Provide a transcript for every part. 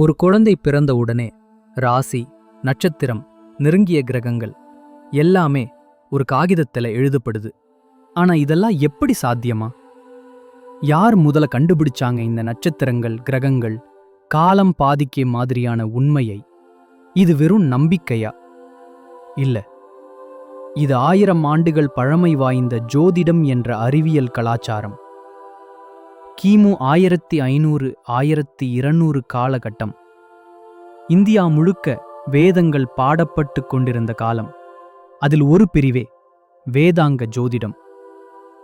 ஒரு குழந்தை பிறந்த உடனே ராசி நட்சத்திரம் நெருங்கிய கிரகங்கள் எல்லாமே ஒரு காகிதத்தில் எழுதப்படுது. ஆனா இதெல்லாம் எப்படி சாத்தியமா? யார் முதல்ல கண்டுபிடிச்சாங்க இந்த நட்சத்திரங்கள் கிரகங்கள் காலம் பாதிக்க மாதிரியான உண்மையை? இது வெறும் நம்பிக்கையா? இல்ல. இது ஆயிரம் ஆண்டுகள் பழமை வாய்ந்த ஜோதிடம் என்ற அறிவியல் கலாச்சாரம். கிமு ஆயிரத்தி ஐநூறு ஆயிரத்தி இருநூறு காலகட்டம். இந்தியா முழுக்க வேதங்கள் பாடப்பட்டு கொண்டிருந்த காலம். அதில் ஒரு பிரிவே வேதாங்க ஜோதிடம்.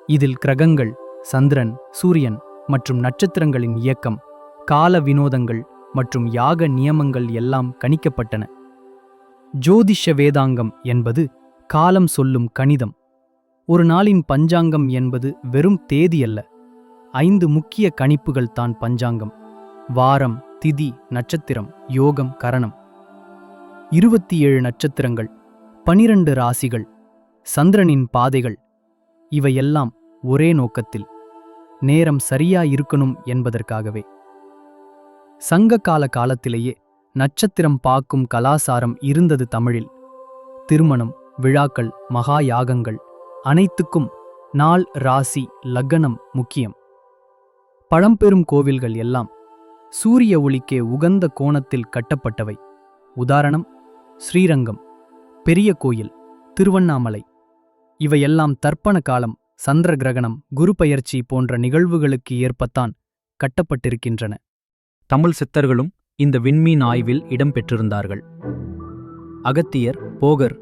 இதில் கிரகங்கள் சந்திரன் சூரியன் மற்றும் நட்சத்திரங்களின் இயக்கம் கால வினோதங்கள் மற்றும் யாக நியமங்கள் எல்லாம் கணிக்கப்பட்டன. ஜோதிஷ வேதாங்கம் என்பது காலம் சொல்லும் கணிதம். ஒரு நாளின் பஞ்சாங்கம் என்பது வெறும் தேதி அல்ல. ஐந்து முக்கிய கணிப்புகள் தான் பஞ்சாங்கம். வாரம் திதி நட்சத்திரம் யோகம் கரணம். இருபத்தி ஏழு நட்சத்திரங்கள் பனிரண்டு ராசிகள் சந்திரனின் பாதைகள் இவையெல்லாம் ஒரே நோக்கத்தில் நேரம் சரியா இருக்கணும் என்பதற்காகவே. சங்க கால காலத்திலேயே நட்சத்திரம் பார்க்கும் கலாசாரம் இருந்தது தமிழில். திருமணம் விழாக்கள் மகா யாகங்கள் அனைத்துக்கும் நாள் ராசி லக்னம் முக்கியம். பழம்பெரும் கோவில்கள் எல்லாம் சூரிய ஒளிக்கே உகந்த கோணத்தில் கட்டப்பட்டவை. உதாரணம் ஸ்ரீரங்கம் பெரிய கோயில் திருவண்ணாமலை. இவையெல்லாம் தர்ப்பண காலம் சந்திர கிரகணம் குரு பயிற்சி போன்ற நிகழ்வுகளுக்கு ஏற்பத்தான் கட்டப்பட்டிருக்கின்றன. தமிழ் சித்தர்களும் இந்த விண்மீன் ஆய்வில் இடம்பெற்றிருந்தார்கள் அகத்தியர் போகர்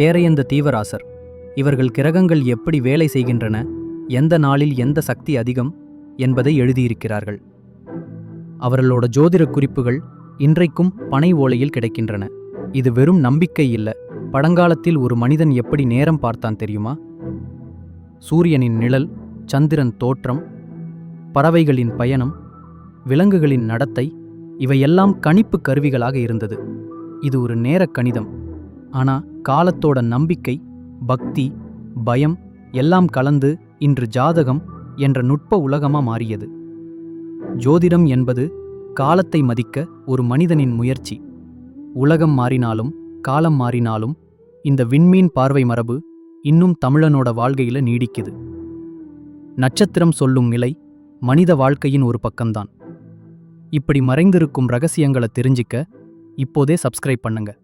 தேரையந்த தீவராசர் இவர்கள் கிரகங்கள் எப்படி வேலை செய்கின்றன எந்த நாளில் எந்த சக்தி அதிகம் என்பதை எழுதியிருக்கிறார்கள். அவர்களோட ஜோதிட குறிப்புகள் இன்றைக்கும் பனை ஓலையில் கிடைக்கின்றன. இது வெறும் நம்பிக்கை இல்லை. பழங்காலத்தில் ஒரு மனிதன் எப்படி நேரம் பார்த்தான் தெரியுமா? சூரியனின் நிழல் சந்திரன் தோற்றம் பறவைகளின் பயணம் விலங்குகளின் நடத்தை இவையெல்லாம் கணிப்பு கருவிகளாக இருந்தது. இது ஒரு நேரக் கணிதம். ஆனா காலத்தோட நம்பிக்கை பக்தி பயம் எல்லாம் கலந்து இன்று ஜாதகம் என்ற நுட்ப உலகமா மாறியது. ஜோதிடம் என்பது காலத்தை மதிக்க ஒரு மனிதனின் முயற்சி. உலகம் மாறினாலும் காலம் மாறினாலும் இந்த விண்மீன் பார்வை மரபு இன்னும் தமிழனோட வாழ்க்கையில நீடிக்குது. நட்சத்திரம் சொல்லும் நிலை மனித வாழ்க்கையின் ஒரு பக்கம்தான். இப்படி மறைந்திருக்கும் ரகசியங்களை தெரிஞ்சிக்க இப்போதே சப்ஸ்கிரைப் பண்ணுங்க.